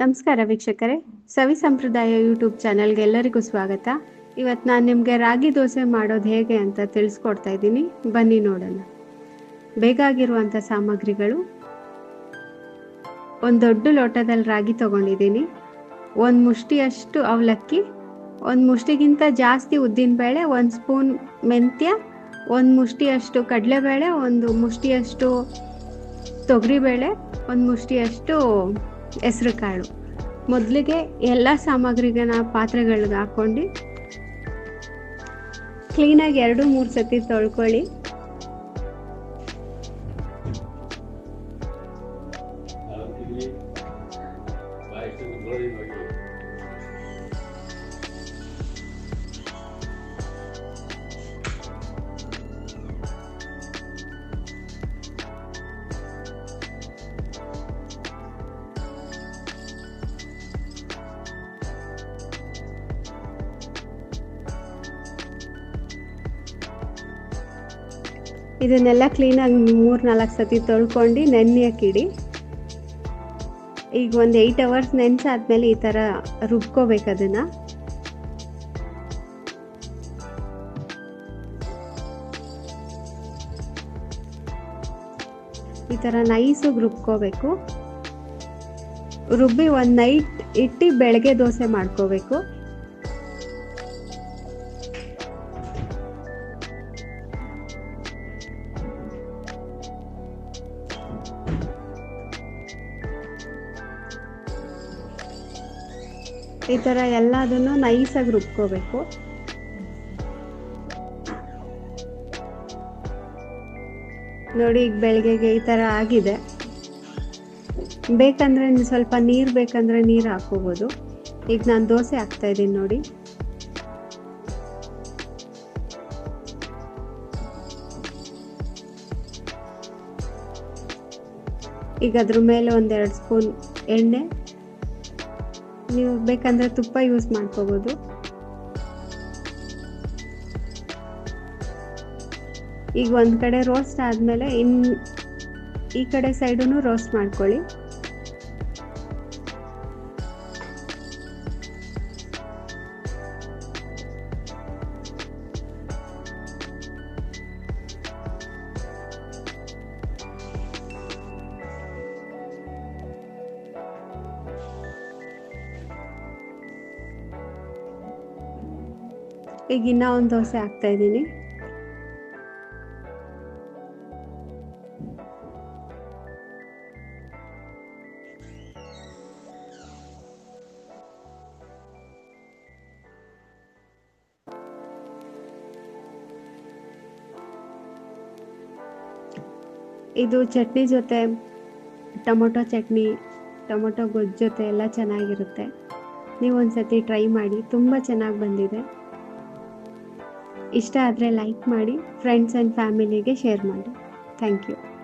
ನಮಸ್ಕಾರ ವೀಕ್ಷಕರೇ. ಸವಿ ಸಂಪ್ರದಾಯ ಯೂಟ್ಯೂಬ್ ಚಾನಲ್ಗೆ ಎಲ್ಲರಿಗೂ ಸ್ವಾಗತ. ಇವತ್ತು ನಾನು ನಿಮಗೆ ರಾಗಿ ದೋಸೆ ಮಾಡೋದು ಹೇಗೆ ಅಂತ ತಿಳಿಸ್ಕೊಡ್ತಾ ಇದ್ದೀನಿ. ಬನ್ನಿ ನೋಡೋಣ. ಬೇಕಾಗಿರುವಂಥ ಸಾಮಗ್ರಿಗಳು. ಒಂದು ದೊಡ್ಡ ಲೋಟದಲ್ಲಿ ರಾಗಿ ತಗೊಂಡಿದ್ದೀನಿ. ಒಂದು ಮುಷ್ಟಿಯಷ್ಟು ಅವಲಕ್ಕಿ. ಒಂದು ಮುಷ್ಟಿಗಿಂತ ಜಾಸ್ತಿ ಉದ್ದಿನಬೇಳೆ ಒಂದು ಸ್ಪೂನ್ ಮೆಂತ್ಯ, ಒಂದು ಮುಷ್ಟಿಯಷ್ಟು ಕಡಲೆಬೇಳೆ, ಒಂದು ಮುಷ್ಟಿಯಷ್ಟು ತೊಗರಿಬೇಳೆ, ಒಂದು ಮುಷ್ಟಿಯಷ್ಟು ಹೆಸ್ರು ಕಾಳು. ಮೊದಲಿಗೆ ಎಲ್ಲ ಸಾಮಗ್ರಿಗಳನ್ನ ಪಾತ್ರೆಗಳಿಗೆ ಹಾಕ್ಕೊಂಡು ಕ್ಲೀನಾಗಿ ಎರಡು ಮೂರು ಸತಿ ತೊಳ್ಕೊಳ್ಳಿ. ಇದನ್ನೆಲ್ಲ ಕ್ಲೀನಾಗಿ ಮೂರು ನಾಲ್ಕು ಸತಿ ತೊಳ್ಕೊಂಡು ನೆನೆಯಕ್ಕಿಡಿ ಈಗ ಒಂದು ಏಯ್ಟ್ ಅವರ್ಸ್ ನೆನೆಸಾದ್ಮೇಲೆ ಈ ಥರ ರುಬ್ಕೋಬೇಕು ಅದನ್ನು. ಈ ಥರ ನೈಸಾಗಿ ರುಬ್ಕೋಬೇಕು. ರುಬ್ಬಿ ಒಂದು ನೈಟ್ ಇಟ್ಟು ಬೆಳಗ್ಗೆ ದೋಸೆ ಮಾಡ್ಕೋಬೇಕು. ಈ ಥರ ಎಲ್ಲದನ್ನು ನೈಸಾಗಿ ರುಬ್ಕೋಬೇಕು. ನೋಡಿ, ಈಗ ಬೆಳಗ್ಗೆಗೆ ಈ ಥರ ಆಗಿದೆ. ಬೇಕಂದ್ರೆ ಸ್ವಲ್ಪ ನೀರು ಬೇಕಂದ್ರೆ ನೀರು ಹಾಕೋಬೋದು. ಈಗ ನಾನು ದೋಸೆ ಹಾಕ್ತಾ ಇದ್ದೀನಿ ನೋಡಿ. ಈಗ ಅದ್ರ ಮೇಲೆ ಒಂದೆರಡು ಸ್ಪೂನ್ ಎಣ್ಣೆ. ನೀವು ಬೇಕಂದ್ರೆ ತುಪ್ಪ ಯೂಸ್ ಮಾಡ್ಕೋಬೋದು. ಈಗ ಒಂದು ಕಡೆ ರೋಸ್ಟ್ ಆದಮೇಲೆ ಇನ್ ಈ ಕಡೆ ಸೈಡೂ ರೋಸ್ಟ್ ಮಾಡ್ಕೊಳ್ಳಿ. ಈಗ ಇನ್ನೂ ಒಂದು ದೋಸೆ ಹಾಕ್ತಾ ಇದ್ದೀನಿ. ಇದು ಚಟ್ನಿ ಜೊತೆ, ಟೊಮೊಟೊ ಚಟ್ನಿ, ಟೊಮೊಟೊ ಗೊಜ್ಜು ಜೊತೆ ಎಲ್ಲ ಚೆನ್ನಾಗಿರುತ್ತೆ. ನೀವು ಒಂದ್ಸತಿ ಟ್ರೈ ಮಾಡಿ, ತುಂಬ ಚೆನ್ನಾಗಿ ಬಂದಿದೆ. ಇಷ್ಟ ಆದರೆ ಲೈಕ್ ಮಾಡಿ ಫ್ರೆಂಡ್ಸ್ ಆ್ಯಂಡ್ ಫ್ಯಾಮಿಲಿಗೆ ಶೇರ್ ಮಾಡಿ. Thank you